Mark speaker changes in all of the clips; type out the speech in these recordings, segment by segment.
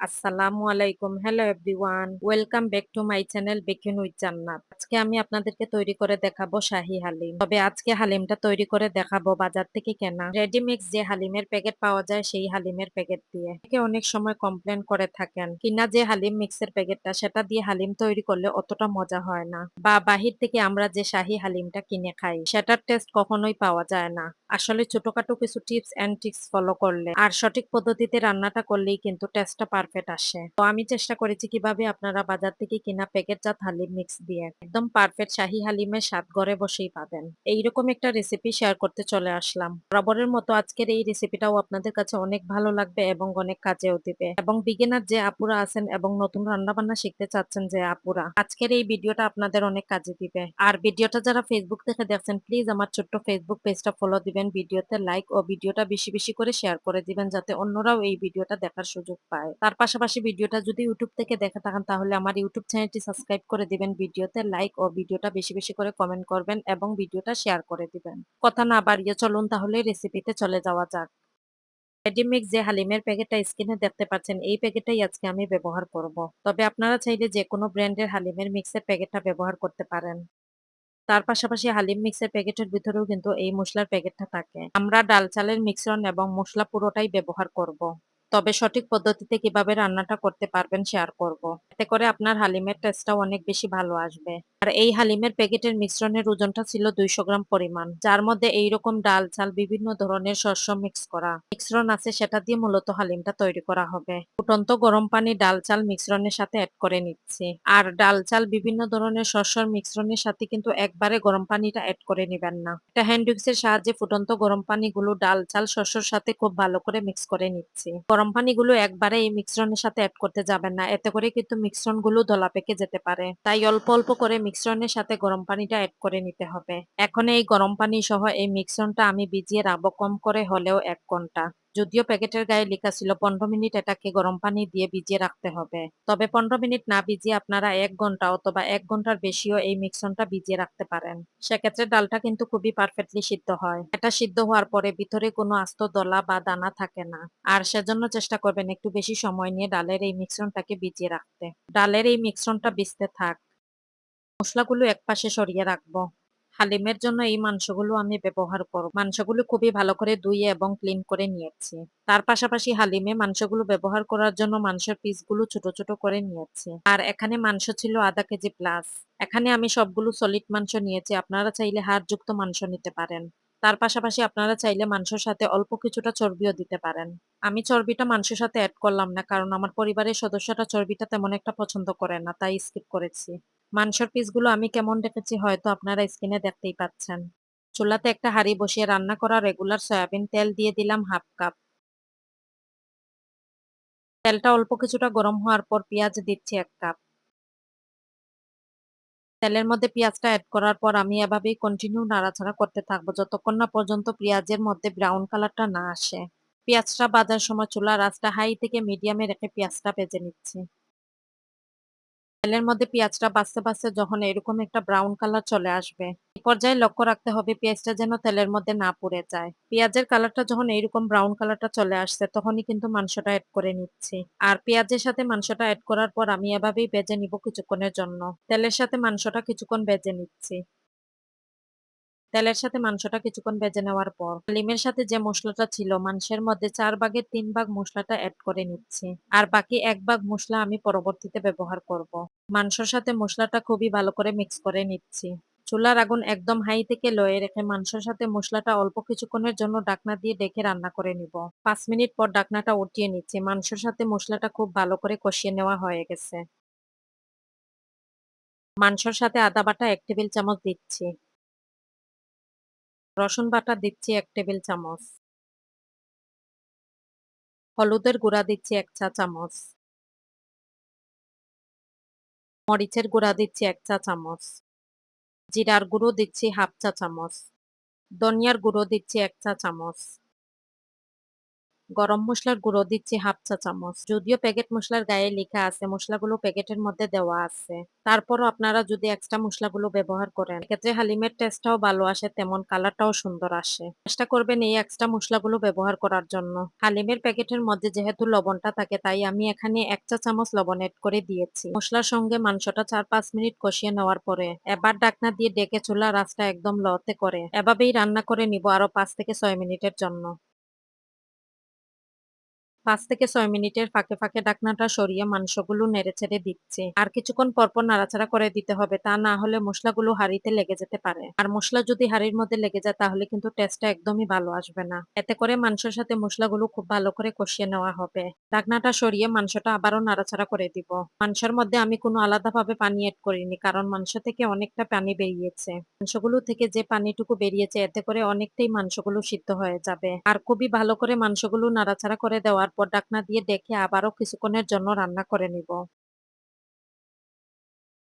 Speaker 1: আসসালামু আলাইকুম। Hello everyone welcome back to my channel baking with Jannat আজকে আমি আপনাদেরকে তৈরি করে দেখাবো শাহি হালিম। তবে আজকে হালিমটা তৈরি করে দেখাবো বাজার থেকে কেনা। রেডিমিক্স যে হালিমের প্যাকেট পাওয়া যায় সেই হালিমের প্যাকেট দিয়ে। অনেক সময় কমপ্লেন করে থাকেন কিনা যে হালিম মিক্সের প্যাকেটটা সেটা দিয়ে হালিম তৈরি করলে অতটা মজা হয় না। বা বাহির থেকে আমরা যে শাহি হালিমটা কিনে খাই, সেটার টেস্ট কখনোই পাওয়া যায় না। আসলে ছোটখাটো কিছু টিপস এন্ড ট্রিক্স ফলো করলে আর সঠিক পদ্ধতিতে রান্নাটা করলেই কিন্তু টেস্টটা পারফেক্ট আসে। তো আমি চেষ্টা করেছি কীভাবে আপনারা বাজার থেকে কিনা প্যাকেটজাত হালিম মিক্স দিয়ে একদম পারফেক্ট শাহি হালিমের স্বাদ ঘরে বসেই পাবেন। এইরকম একটা রেসিপি শেয়ার করতে চলে আসলাম। বরাবরের মতো আজকের এই রেসিপিটাও আপনাদের কাছে অনেক ভালো লাগবে এবং অনেক কাজেও দিবে। এবং বিগিনার যে আপুরা আছেন এবং নতুন রান্না বান্না শিখতে চাচ্ছেন যে আপুরা, আজকের এই ভিডিওটা আপনাদের অনেক কাজে দিবে। আর ভিডিওটা যারা ফেসবুক থেকে দেখছেন প্লিজ আমার ছোট্ট ফেসবুক পেজটা ফলো দিবেন। ভিডিওতে লাইক ও ভিডিওটা বেশি বেশি করে শেয়ার করে দিবেন যাতে অন্যরাও এই ভিডিওটা দেখার সুযোগ পায়। তার পাশাপাশি ভিডিওটা যদি ইউটিউব থেকে দেখে থাকেন, তাহলে আমার ইউটিউব চ্যানেলটি সাবস্ক্রাইব করে দিবেন। ভিডিওতে লাইক ও ভিডিওটা বেশি বেশি করে কমেন্ট করবেন এবং ভিডিওটা শেয়ার করে দিবেন। কথা না বাড়িয়ে চলুন তাহলে রেসিপিতে চলে যাওয়া যাক। রেডিমিক্স যে হালিমের প্যাকেটটা স্ক্রিনে দেখতে পাচ্ছেন, এই প্যাকেটটাই আজকে আমি ব্যবহার করব। তবে আপনারা চাইলে যে কোনো ব্র্যান্ডের হালিমের মিক্সের প্যাকেটটা ব্যবহার করতে পারেন। তার পাশাপাশি হালিম মিক্সের প্যাকেটের ভিতরেও কিন্তু এই মশলার প্যাকেটটা থাকে আমরা ডাল চালের মিশ্রণ এবং মশলা পুরোটাই ব্যবহার করব। তবে সঠিক পদ্ধতিতে কীভাবে রান্নাটা করতে পারবেন শেয়ার করব। এতে করে আপনার হালিমের টেস্টটাও অনেক বেশি ভালো আসবে। আর এই হালিমের প্যাকেটের মিশ্রণের ওজনটা ছিল দুইশো গ্রাম পরিমাণ। যার মধ্যে এইরকম ডাল চাল বিভিন্ন ধরনের শস্য মিক্স করা। মিশ্রণ আছে, সেটা দিয়ে মূলত হালিমটা তৈরি করা হবে। ফুটন্ত গরম পানি ডাল চাল মিশ্রণের সাথে অ্যাড করে নিচ্ছি। আর ডাল চাল বিভিন্ন ধরনের শস্যর মিশ্রণের সাথে কিন্তু একবারে গরম পানিটা অ্যাড করে নেবেন না। এটা হ্যান্ড এর সাহায্যে ফুটন্ত গরম পানিগুলো ডাল চাল শস্যর সাথে খুব ভালো করে মিক্স করে নিচ্ছি। গরম পানিগুলো একবারে এই মিশ্রণের সাথে অ্যাড করতে যাবেন না। এতে করে কিন্তু মিশ্রণগুলো দলা পেকে যেতে পারে। তাই অল্প অল্প করে মিশ্রণের সাথে গরম পানিটা অ্যাড করে নিতে হবে। এখন এই গরম পানি সহ এই মিশ্রণটা আমি ভিজিয়ে রাখব কম করে হলেও এক ঘণ্টা। যদিও প্যাকেটের গায়ে লেখা ছিল, পনেরো মিনিট এটাকে গরম পানি দিয়ে ভিজিয়ে রাখতে হবে। তবে পনেরো মিনিট না ভিজিয়ে আপনারা এক ঘণ্টা অথবা এক ঘণ্টার বেশিও এই মিক্সনটা ভিজিয়ে রাখতে পারেন। সেক্ষেত্রে ডালটা কিন্তু খুবই পারফেক্টলি সিদ্ধ হয়। এটা সিদ্ধ হওয়ার পরে ভিতরে কোনো আস্ত দলা বা দানা থাকে না। আর সেজন্য চেষ্টা করবেন একটু বেশি সময় নিয়ে ডালের এই মিশ্রণটাকে ভিজিয়ে রাখতে। ডালের এই মিশ্রণটা ভিজতে থাক। মশলাগুলো একপাশে সরিয়ে রাখব। হালিমের জন্য এই মাংসগুলো আমি ব্যবহার করব। মাংসগুলো খুবই ভালো করে ধুয়ে এবং ক্লিন করে নিয়েছি। তার পাশাপাশি হালিমে মাংসগুলো ব্যবহার করার জন্য মাংসের পিসগুলো ছোট ছোট করে নিয়েছি। আর এখানে মাংস ছিল আধা কেজি প্লাস এখানে আমি সবগুলো সলিড মাংস নিয়েছি। আপনারা চাইলে হাড়যুক্ত মাংস নিতে পারেন। তার পাশাপাশি আপনারা চাইলে মাংসের সাথে অল্প কিছুটা চর্বিও দিতে পারেন। আমি চর্বিটা মাংসের সাথে অ্যাড করলাম না, কারণ আমার পরিবারের সদস্যরা চর্বিটা তেমন একটা পছন্দ করে না, তাই স্কিপ করেছি। মাংসের পিসগুলো আমি কেমন রেখেছি হয়তো আপনারা স্ক্রিনে দেখতেই পাচ্ছেন। চুলাতে একটা হাঁড়ি বসিয়ে রান্না করা রেগুলার সয়াবিন তেল দিয়ে দিলাম হাফ কাপ। তেলটা অল্প কিছুটা গরম হওয়ার পর পেঁয়াজ দিচ্ছি এক কাপ। তেলের মধ্যে পেঁয়াজটা অ্যাড করার পর আমি এভাবেই কন্টিনিউ নাড়াচাড়া করতে থাকব যতক্ষণ না পর্যন্ত পেঁয়াজের মধ্যে ব্রাউন কালারটা না আসে। পেঁয়াজটা বাজার সময় চুলা রাস্তা হাই থেকে মিডিয়ামে রেখে পেঁয়াজটা ভেজে নিচ্ছি। তেলের মধ্যে পেঁয়াজটা বাঁচতে বাঁচতে যখন এরকম একটা ব্রাউন কালার চলে আসবে, এই পর্যায়ে লক্ষ্য রাখতে হবে পেঁয়াজটা যেন তেলের মধ্যে না পড়ে যায়। পেঁয়াজের কালারটা যখন এইরকম ব্রাউন কালারটা চলে আসছে, তখনই কিন্তু মাংসটা অ্যাড করে নিচ্ছি। আর পেঁয়াজের সাথে মাংসটা অ্যাড করার পর আমি এভাবেই বেজে নিব কিছুক্ষণের জন্য। তেলের সাথে মাংসটা কিছুক্ষণ বেজে নিচ্ছি। তেলের সাথে মাংসটা কিছুক্ষণ ভেজে নেওয়ার পর লিমের সাথে যে মশলাটা ছিল, মাংসের মধ্যে চার ভাগের তিন ভাগ মশলাটা অ্যাড করে নিচ্ছি। আর বাকি এক ভাগ মশলা আমি পরবর্তীতে ব্যবহার করব। মাংসর সাথে মশলাটা খুবই ভালো করে মিক্স করে নিচ্ছি। চুলার আগুন একদম হাই থেকে লয়ে রেখে মাংসের সাথে মশলাটা অল্প কিছুক্ষণের জন্য ডাকনা দিয়ে ডেকে রান্না করে নিব। পাঁচ মিনিট পর ডাকনাটা উঠিয়ে নিচ্ছি। মাংসের সাথে মশলাটা খুব ভালো করে কষিয়ে নেওয়া হয়ে গেছে। মাংসর সাথে আদা বাটা এক টেবিল চামচ দিচ্ছি। রসুন বাটা দিচ্ছি এক টেবিল চামচ। হলুদের গুঁড়া দিচ্ছি এক চা চামচ। মরিচের গুঁড়া দিচ্ছি এক চা চামচ। জিরার গুঁড়ো দিচ্ছি হাফ চা চামচ। ধনিয়ার গুঁড়ো দিচ্ছি এক চা চামচ। গরম মশলার গুঁড়ো দিচ্ছি হাফ চা চামচ। যদিও প্যাকেট মশলার গায়ে লেখা আছে, মশলাগুলো প্যাকেটের মধ্যে দেওয়া আছে। তারপরও আপনারা যদি এক্সট্রা মশলাগুলো ব্যবহার করেন, এক্ষেত্রে হালিমের টেস্টটাও ভালো আসে, তেমন কালারটাও সুন্দর আসে। চেষ্টা করবেন এই এক্সট্রা মশলাগুলো ব্যবহার করার জন্য। হালিমের প্যাকেটের মধ্যে যেহেতু লবণটা থাকে, তাই আমি এখানে এক চা চামচ লবণ এড করে দিয়েছি। মশলার সঙ্গে মাংসটা চার পাঁচ মিনিট কষিয়ে নেওয়ার পরে, এবার ডাকনা দিয়ে ডেকে চুলা রাস্তা একদম লতে করে, এভাবেই রান্না করে নিব আরও পাঁচ থেকে ছয় মিনিটের জন্য। পাঁচ থেকে ছয় মিনিটের ফাঁকে ফাঁকে ডাকনাটা সরিয়ে মাংসগুলো নেড়ে ছেড়ে দিচ্ছে। আর কিছুক্ষণ পরপর নাড়াচাড়া করে দিতে হবে, তা না হলে মশলাগুলো হাড়িতে লেগে যেতে পারে। আর মশলা যদি হাড়ির মধ্যে লেগে যায়, তাহলে কিন্তু টেস্টটা একদমই ভালো আসবে না। এতে করে মাংসের সাথে মশলাগুলো খুব ভালো করে কষিয়ে নেওয়া হবে। ডাকনাটা সরিয়ে মাংসটা আবারও নাড়াচাড়া করে দিব। মাংসের মধ্যে আমি কোনো আলাদাভাবে পানি এড করিনি, কারণ মাংস থেকে অনেকটা পানি বেরিয়েছে। মাংসগুলো থেকে যে পানিটুকু বেরিয়েছে, এতে করে অনেকটাই মাংসগুলো সিদ্ধ হয়ে যাবে। আর খুবই ভালো করে মাংসগুলো নাড়াচাড়া করে দেওয়ার পর ডাকনা দিয়ে ডেকে আবারও কিছুক্ষণের জন্য রান্না করে নিব।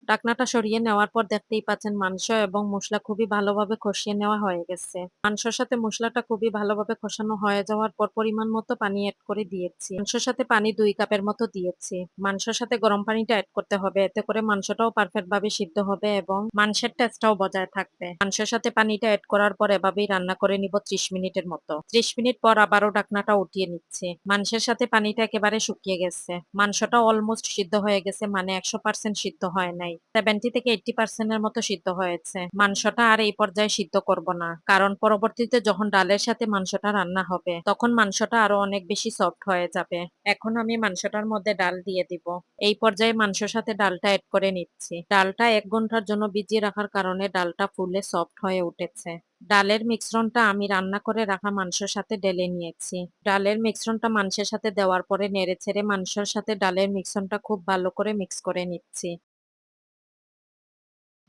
Speaker 1: ঢাকনাটা সরিয়ে নেওয়ার পর দেখতেই পাচ্ছেন মাংস এবং মশলা খুবই ভালোভাবে কষিয়ে নেওয়া হয়ে গেছে। মাংসের সাথে মশলাটা খুবই ভালোভাবে কষানো হয়ে যাওয়ার পর পরিমাণ মতো পানি অ্যাড করে দিয়েছি। মাংসের সাথে পানি দুই কাপের মতো দিয়েছি। মাংসের সাথে গরম পানিটা অ্যাড করতে হবে। এতে করে মাংসটাও পারফেক্ট ভাবে সিদ্ধ হবে এবং মাংসের টেস্টটাও বজায় থাকবে। মাংসের সাথে পানিটা অ্যাড করার পর এভাবেই রান্না করে নিব ত্রিশ মিনিটের মতো। ত্রিশ মিনিট পর আবারও ডাকনাটা উঠিয়ে নিচ্ছি। মাংসের সাথে পানিটা একেবারে শুকিয়ে গেছে। মাংসটা অলমোস্ট সিদ্ধ হয়ে গেছে মানে একশো পার্সেন্ট সিদ্ধ হয় নাই। সেভেন্টি থেকে এইটটি পার্সেন্টের মতো সিদ্ধ হয়েছে। মাংসটা আর এই পর্যায়ে সিদ্ধ করব না। কারণ পরবর্তীতে যখন ডালের সাথে মাংসটা রান্না হবে, তখন মাংসটা আরও অনেক বেশি সফট হয়ে যাবে। এখন আমি মাংসটার মধ্যে ডাল দিয়ে দিব। এই পর্যায়ে মাংসের সাথে ডালটা এড করে নিচ্ছি। ডালটা এক ঘণ্টার জন্য ভিজিয়ে রাখার কারণে ডালটা ফুলে সফট হয়ে উঠেছে। ডালের মিশ্রণটা আমি রান্না করে রাখা মাংসের সাথে ঢেলে নিয়েছি। ডালের মিশ্রণটা মাংসের সাথে দেওয়ার পরে নেড়ে ছেড়ে মাংসের সাথে ডালের মিশ্রণটা খুব ভালো করে মিক্স করে নিচ্ছি।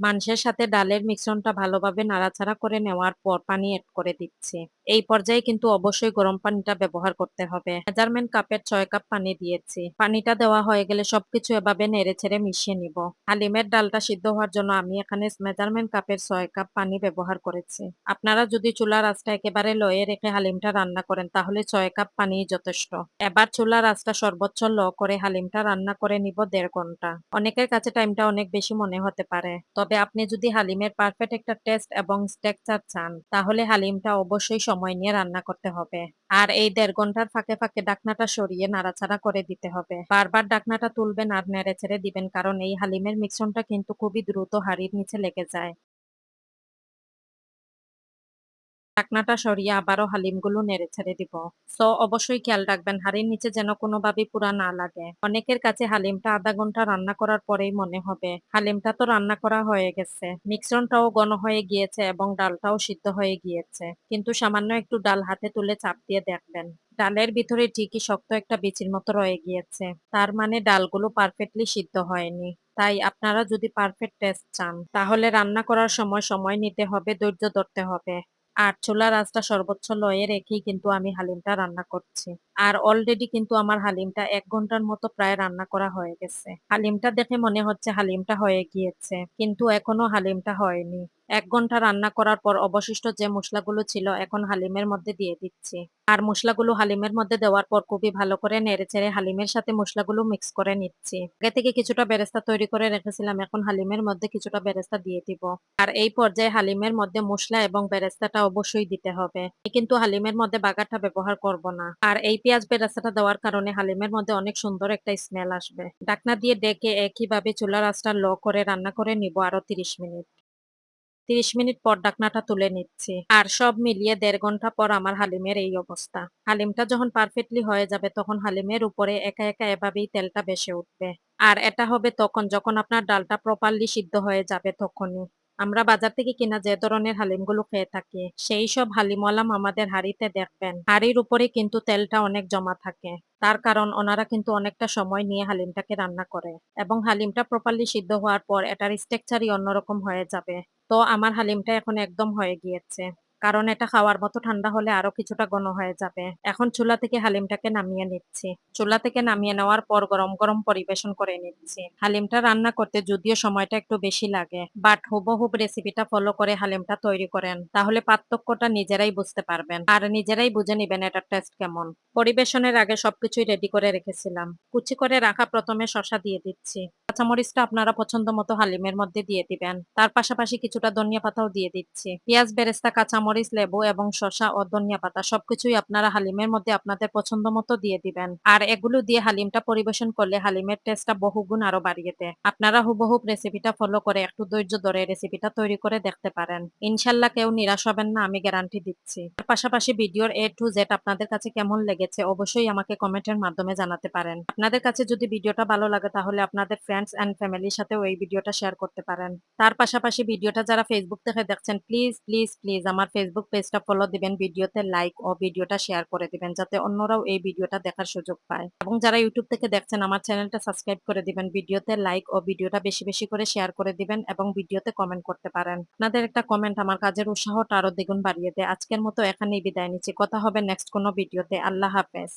Speaker 1: মাংসের সাথে ডালের মিশ্রণটা ভালোভাবে নাড়াচাড়া করে নেওয়ার পর পানি এড করে দিচ্ছি। এই পর্যায়ে কিন্তু অবশ্যই গরম পানিটা ব্যবহার করতে হবে। মেজারমেন্ট কাপের ছয় কাপ পানি দিয়েছি। পানিটা দেওয়া হয়ে গেলে সবকিছু এভাবে নেড়ে ছেড়ে মিশিয়ে নিব। হালিমের ডালটা সিদ্ধ হওয়ার জন্য আমি এখানে মেজারমেন্ট কাপের ছয় কাপ পানি ব্যবহার করেছি। আপনারা যদি চুলার আঁচটা একেবারে লয়ে রেখে হালিমটা রান্না করেন, তাহলে ছয় কাপ পানি যথেষ্ট। এবার চুলার আঁচটা সর্বোচ্চ ল করে হালিমটা রান্না করে নিব দেড় ঘণ্টা। অনেকের কাছে টাইমটা অনেক বেশি মনে হতে পারে। তবে আপনি যদি হালিমের পারফেক্ট একটা টেস্ট এবং স্ট্রাকচার চান, তাহলে হালিমটা অবশ্যই সময় নিয়ে রান্না করতে হবে। আর এই দেড় ঘণ্টার ফাঁকে ফাঁকে ডাকনাটা সরিয়ে নাড়াচাড়া করে দিতে হবে। বারবার ডাকনাটা তুলবেন আর নেড়ে ছেড়ে দিবেন, কারণ এই হালিমের মিশ্রণটা কিন্তু খুবই দ্রুত হাড়ির নিচে লেগে যায়। ঢাকনাটা সরিয়ে আবারও হালিমগুলো নেড়ে ছেড়ে দিব। সো, অবশ্যই খেয়াল রাখবেন, হাড়ির নিচে যেন কোনোভাবেই পুরা না লাগে। অনেকের কাছে হালিমটা আধা ঘণ্টা রান্না করার পরেই মনে হবে, হালিমটা তো রান্না করা হয়ে গেছে। মিশ্রণটাও ঘন হয়ে গিয়েছে এবং ডালটাও সিদ্ধ হয়ে গিয়েছে। কিন্তু সামান্য একটু ডাল হাতে তুলে চাপ দিয়ে দেখবেন, ডালের ভিতরে ঠিকই শক্ত একটা বিচির মতো রয়ে গিয়েছে। তার মানে ডালগুলো পারফেক্টলি সিদ্ধ হয়নি। তাই আপনারা যদি পারফেক্ট টেস্ট চান, তাহলে রান্না করার সময় সময় নিতে হবে, ধৈর্য ধরতে হবে। আর চুলার আঁচটা সর্বোচ্চ লয়ে রেখেই কিন্তু আমি হালিমটা রান্না করছি। আর অলরেডি কিন্তু আমার হালিমটা এক ঘণ্টার মতো প্রায় রান্না করা হয়ে গেছে। হালিমটা দেখে মনে হচ্ছে হালিমটা হয়ে গিয়েছে, কিন্তু এখনও হালিমটা হয়নি। এক ঘণ্টা রান্না করার পর অবশিষ্ট যে মশলাগুলো ছিল এখন হালিমের মধ্যে দিয়ে দিচ্ছি। আর মশলাগুলো হালিমের মধ্যে দেওয়ার পর খুবই ভালো করে নেড়ে চেড়ে হালিমের সাথে মশলাগুলো মিক্স করে নিচ্ছি। আগে থেকে কিছুটা বেরেস্তা তৈরি করে রেখেছিলাম, এখন হালিমের মধ্যে কিছুটা বেরেস্তা দিয়ে দিব। আর এই পর্যায়ে হালিমের মধ্যে মশলা এবং বেরেস্তাটা অবশ্যই দিতে হবে। কিন্তু হালিমের মধ্যে বাগারটা ব্যবহার করব না। আর এই পেঁয়াজ বেরেস্তাটা দেওয়ার কারণে হালিমের মধ্যে অনেক সুন্দর একটা স্মেল আসবে। ডাকনা দিয়ে ডেকে একইভাবে চুলার আঁচটা লো করে রান্না করে নিব আরও তিরিশ মিনিট। তিরিশ মিনিট পর ডাকনাটা তুলে নিচ্ছি। আর সব মিলিয়ে দেড় ঘণ্টা পর আমার হালিমের এই অবস্থা। হালিমটা যখন পারফেক্টলি হয়ে যাবে তখন হালিমের উপরে একা একা এভাবেই তেলটা বেসে উঠবে। আর এটা হবে তখন, যখন আপনার ডালটা প্রপারলি সিদ্ধ হয়ে যাবে তখনই। আমরা বাজার থেকে কিনা যে ধরনের হালিমগুলো খেয়ে থাকি, সেই সব হালিমওয়ালাম আমাদের হাড়িতে দেখবেন। হাড়ির উপরে কিন্তু তেলটা অনেক জমা থাকে। তার কারণ ওনারা কিন্তু অনেকটা সময় নিয়ে হালিমটাকে রান্না করে এবং হালিমটা প্রপারলি সিদ্ধ হওয়ার পর এটার স্ট্রাকচারই অন্যরকম হয়ে যাবে। তো আমার হালিমটা এখন একদম হয়ে গিয়েছে। কারণ এটা খাওয়ার মতো ঠান্ডা হলে আরও কিছুটা ঘন হয়ে যাবে। এখন চুলা থেকে হালিমটাকে নামিয়ে নিচ্ছি। চুলা থেকে নামিয়ে নেওয়ার পর গরম গরম পরিবেশন করে নিচ্ছি। হালিমটা রান্না করতে যদিও সময়টা একটু বেশি লাগে বাট হুবহুব রেসিপিটা ফলো করে হালিমটা তৈরি করেন। তাহলে পার্থক্যটা নিজেরাই বুঝতে পারবেন। আর নিজেরাই বুঝে নিবেন এটার টেস্ট কেমন। পরিবেশনের আগে সবকিছুই রেডি করে রেখেছিলাম। কুচি করে রাখা প্রথমে শশা দিয়ে দিচ্ছি। কাঁচামরিচটা আপনারা পছন্দ মতো হালিমের মধ্যে দিয়ে দিবেন। তার পাশাপাশি কিছুটা ধনিয়া পাতাও দিয়ে দিচ্ছি। পেঁয়াজ, বেরেস্তা, কাঁচামরিচ লেবু এবং শসা ও ধনিয়া পাতা সবকিছুই আপনারা হালিমের মধ্যে আপনাদের পছন্দ মতো দিয়ে দিবেন। আর এগুলো দিয়ে হালিমটা পরিবেশন করলে হালিমের টেস্টটা বহুগুণ আরও বাড়িয়ে দেয়। আপনারা হুবহু রেসিপিটা ফলো করে একটু ধৈর্য ধরে রেসিপিটা তৈরি করে দেখতে পারেন। ইনশাল্লাহ কেউ নিরাশ হবেন না, আমি গ্যারান্টি দিচ্ছি। তার পাশাপাশি ভিডিওর এ টু জেড আপনাদের কাছে কেমন লেগেছে অবশ্যই আমাকে কমেন্টের মাধ্যমে জানাতে পারেন। আপনাদের কাছে যদি ভিডিওটা ভালো লাগে তাহলে আপনাদের ফ্রেন্ডস এন্ড ফ্যামিলির সাথেও এই ভিডিওটা শেয়ার করতে পারেন। তার পাশাপাশি ভিডিওটা যারা ফেসবুক থেকে দেখছেন প্লিজ প্লিজ প্লিজ আমার ফেসবুক পেজটা ফলো দিবেন, ভিডিওতে লাইক ও ভিডিওটা শেয়ার করে দিবেন, যাতে অন্যরাও এই ভিডিওটা দেখার সুযোগ পায়। এবং যারা ইউটিউব থেকে দেখছেন, আমার চ্যানেলটা সাবস্ক্রাইব করে দিবেন, ভিডিওতে লাইক ও ভিডিওটা বেশি বেশি করে শেয়ার করে দিবেন এবং ভিডিওতে কমেন্ট করতে পারেন। আপনাদের একটা কমেন্ট আমার কাজের উৎসাহটা আরও দ্বিগুণ বাড়িয়ে দেয়। আজকের মতো এখানেই বিদায় নিচ্ছি। কথা হবে নেক্সট কোনো ভিডিওতে। আল্লাহ হাফেজ।